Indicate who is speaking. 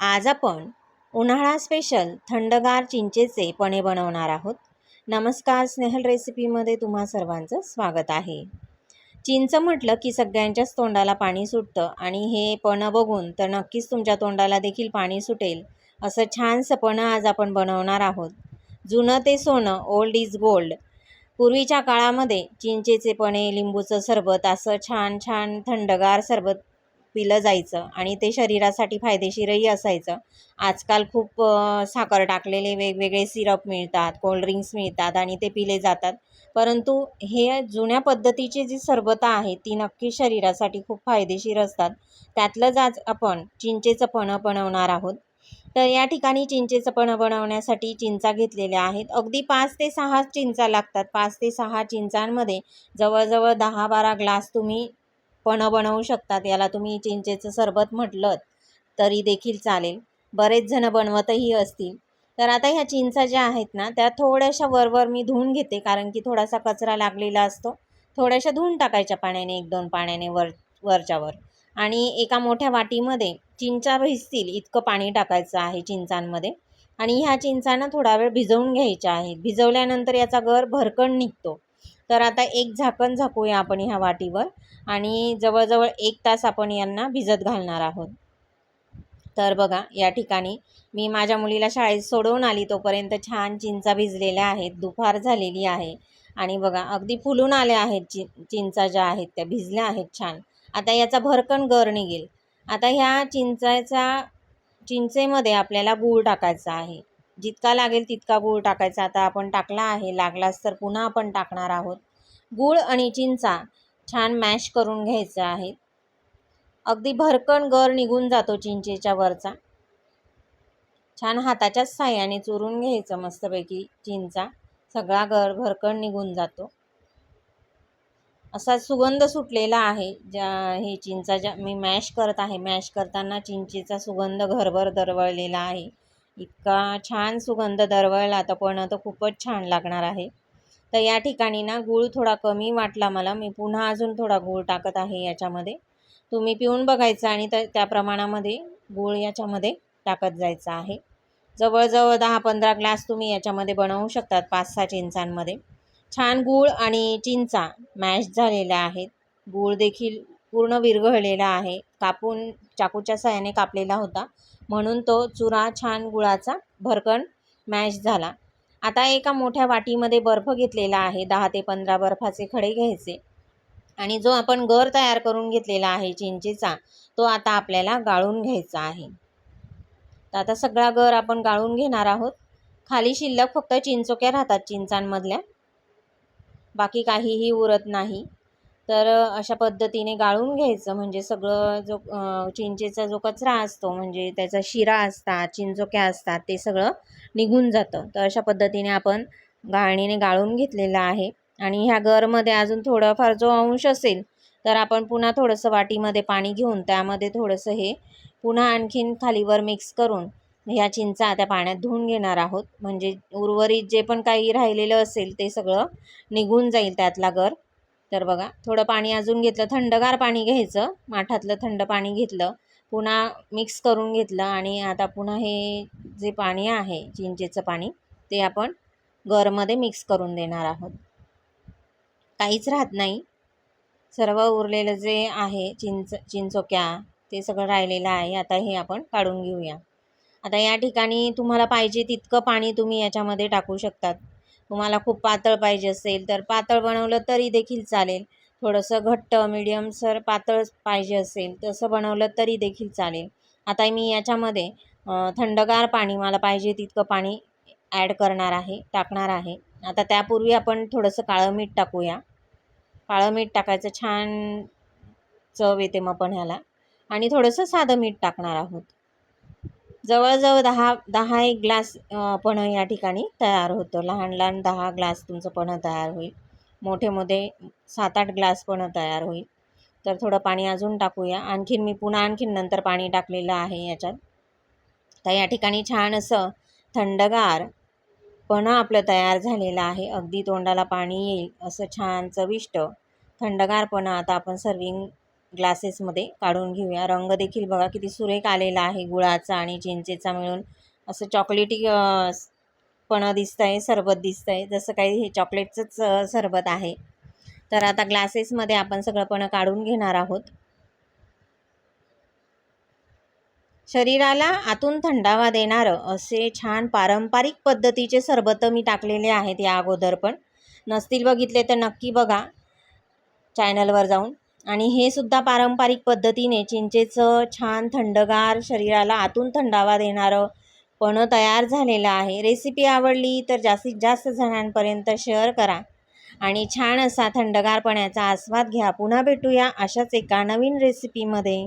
Speaker 1: आज आपण उन्हाळा स्पेशल थंडगार चिंचेचे पणे बनवणार आहोत. नमस्कार स्नेहल रेसिपीमध्ये तुम्हा सर्वांचं स्वागत आहे. चिंच म्हटलं की सगळ्यांच्याच तोंडाला पाणी सुटतं आणि हे पणं बघून तर नक्कीच तुमच्या तोंडाला देखील पाणी सुटेल असं छानसं पणं आज आपण बनवणार आहोत. जुनं ते सोनं ओल्ड इज गोल्ड पूर्वीच्या काळामध्ये चिंचेचे पणे लिंबूचं सरबत असं छान छान थंडगार सरबत पिलं जायचं आणि ते शरीरासाठी फायदेशीरही असायचं. आजकाल खूप साखर टाकलेले वेगवेगळे सिरप मिळतात कोल्ड्रिंक्स मिळतात आणि ते पिले जातात. परंतु हे जुन्या पद्धतीची जी सरबतं आहेत ती नक्की शरीरासाठी खूप फायदेशीर असतात. त्यातलंच आज आपण चिंचेचं पणं बनवणार आहोत. तर या ठिकाणी चिंचेचं पणं बनवण्यासाठी चिंचा घेतलेल्या आहेत. अगदी पाच ते सहा चिंचा लागतात. पाच ते सहा चिंचांमध्ये जवळजवळ दहा बारा ग्लास तुम्ही पणं बनवू शकतात. याला तुम्ही चिंचेचं सरबत म्हटलं तरी देखील चालेल. बरेच जण बनवतही असतील. तर आता ह्या चिंचा ज्या आहेत ना त्या थोड्याशा वरवर मी धुवून घेते कारण की थोडासा कचरा लागलेला असतो. थोड्याशा धुवून टाकायच्या पाण्याने एक दोन पाण्याने वर वरच्यावर. आणि एका मोठ्या वाटीमध्ये चिंचा भिजतील इतकं पाणी टाकायचं आहे चिंचांमध्ये. आणि ह्या चिंचांना थोडा वेळ भिजवून घ्यायच्या आहेत. भिजवल्यानंतर याचा गर भरकण निघतो. तर आता एक झाकण झाकूया आपण ह्या वाटीवर आणि जवळजवळ एक तास आपण यांना भिजत घालणार आहोत. तर बघा या ठिकाणी मी माझ्या मुलीला शाळेत सोडवून आली तोपर्यंत छान चिंचा भिजलेल्या आहेत दुपार झालेली आहे आणि बघा अगदी फुलून आल्या आहेत चि चिंचा ज्या आहेत त्या भिजल्या आहेत छान. आता याचा भरकन गर निघेल. आता ह्या चिंचाचा चिंचेमध्ये आपल्याला गूळ टाकायचा आहे. जितका लागेल तितका गूळ टाकायचा. आता आपण टाकला आहे लागलाच तर पुन्हा आपण टाकणार आहोत. गूळ आणि चिंचा छान मॅश करून घ्यायचं आहे. अगदी भरकन गर निघून जातो चिंचेच्या वरचा. छान हाताच्याच साह्याने चुरून घ्यायचं मस्तपैकी चिंचा. सगळा गर भरकन निघून जातो. असा सुगंध सुटलेला आहे. ज्या हे चिंचा ज्या मी मॅश करत आहे. मॅश करताना चिंचेचा सुगंध घरभर दरवळलेला आहे. इतका छान सुगंध दरवळला. तर पण तर खूपच छान लागणार आहे. तर या ठिकाणी ना गूळ थोडा कमी वाटला मला. मी पुन्हा अजून थोडा गूळ टाकत आहे याच्यामध्ये. तुम्ही पिऊन बघायचं आणि त्या त्या प्रमाणामध्ये गूळ याच्यामध्ये टाकत जायचं आहे. जवळजवळ दहा पंधरा ग्लास तुम्ही याच्यामध्ये बनवू शकतात पाच सहा चिंचांमध्ये. छान गूळ आणि चिंचा मॅश झालेल्या आहेत. गूळ देखील पूर्ण विरघळलेला आहे. कापून चाकूच्या सहाय्याने कापलेला होता. म्हणून तो चुरा छान गुळाचा भरकन मॅश झाला. आता एका मोठ्या वाटीमध्ये बर्फ घेतलेला आहे. दहा ते पंधरा बर्फाचे खडे घ्यायचे. आणि जो आपण गर तयार करून घेतलेला आहे चिंचेचा तो आता आपल्याला गाळून घ्यायचा आहे. तर आता सगळा गर आपण गाळून घेणार आहोत. खाली शिल्लक फक्त चिंचोक्या राहतात चिंचांमधल्या. बाकी काहीही उरत नाही. तर अशा पद्धतीने गाळून घ्यायचं. म्हणजे सगळं जो चिंचेचा जो कचरा असतो म्हणजे त्याचा शिरा असतात चिंचोक्या असतात ते सगळं निघून जातं. तर अशा पद्धतीने आपण गाळणीने गाळून घेतलेलं आहे. आणि ह्या गरमध्ये अजून थोडंफार जो अंश असेल तर आपण पुन्हा थोडंसं वाटीमध्ये पाणी घेऊन त्यामध्ये थोडंसं हे पुन्हा आणखीन खालीवर मिक्स करून ह्या चिंचा त्या पाण्यात धुवून घेणार आहोत. म्हणजे उर्वरित जे पण काही राहिलेलं असेल ते सगळं निघून जाईल त्यातला गर तर बघा थोडं पाणी अजून घेतलं. थंडगार पाणी घ्यायचं. माठातलं थंड पाणी घेतलं. पुन्हा मिक्स करून घेतलं आणि आता पुन्हा हे जे पाणी आहे चिंचेचं पाणी ते आपण गरमध्ये मिक्स करून देणार आहोत. काहीच राहत नाही. सर्व उरलेलं जे आहे चिंच चिंचोक्या ते सगळं राहिलेलं आहे. आता हे आपण काढून घेऊया. आता या ठिकाणी तुम्हाला पाहिजे तितकं पाणी तुम्ही याच्यामध्ये टाकू शकतात. तुम्हाला खूप पातळ पाहिजे असेल तर पातळ बनवलं तरी देखील चालेल. थोडंसं घट्ट मिडियम सर पातळ पाहिजे असेल तसं बनवलं तरी देखील चालेल. आता मी याच्यामध्ये थंडगार पाणी मला पाहिजे तितकं पाणी ॲड करणार आहे टाकणार आहे. आता त्यापूर्वी आपण थोडंसं काळं मीठ टाकूया. काळं मीठ टाकायचं छान चव येते मग पण ह्याला. आणि थोडंसं साधं मीठ टाकणार आहोत. जवळजवळ दहा दहा एक ग्लास पण या ठिकाणी तयार होतं. लहान लहान दहा ग्लास तुमचं पण तयार होईल. मोठे मोठे सात आठ ग्लास पण तयार होईल. तर थोडं पाणी अजून टाकूया. आणखीन मी पुन्हा आणखीन नंतर पाणी टाकलेलं आहे याच्यात. तर या ठिकाणी छान असं थंडगार पण आपलं तयार झालेलं आहे. अगदी तोंडाला पाणी येईल. असं छान चविष्ट थंडगारपणा आता आपण सर्विंग ग्लासेसमध्ये काढून घेऊया. रंग देखील बघा किती सुरेख आलेला आहे गुळाचा आणि चिंचेचा मिळून. असं चॉकलेटी पण दिसतं आहे सरबत दिसतं आहे जसं काही हे चॉकलेटचंच सरबत आहे. तर आता ग्लासेसमध्ये आपण सगळं पण काढून घेणार आहोत. शरीराला आतून थंडावा देणारं असे छान पारंपरिक पद्धतीचे सरबत मी टाकलेले आहेत या अगोदर पण. नसतील बघितले तर नक्की बघा. चॅनलवर जाऊन. आणि हे सुद्धा पारंपरिक पद्धतीने चिंचेचं छान थंडगार शरीराला आतून थंडावा देणारं पण तयार झालेलं आहे. रेसिपी आवडली तर जास्तीत जास्त जणांपर्यंत शेअर करा आणि छान असा थंडगारपणाचा आस्वाद घ्या. पुन्हा भेटूया अशाच एका नवीन रेसिपीमध्ये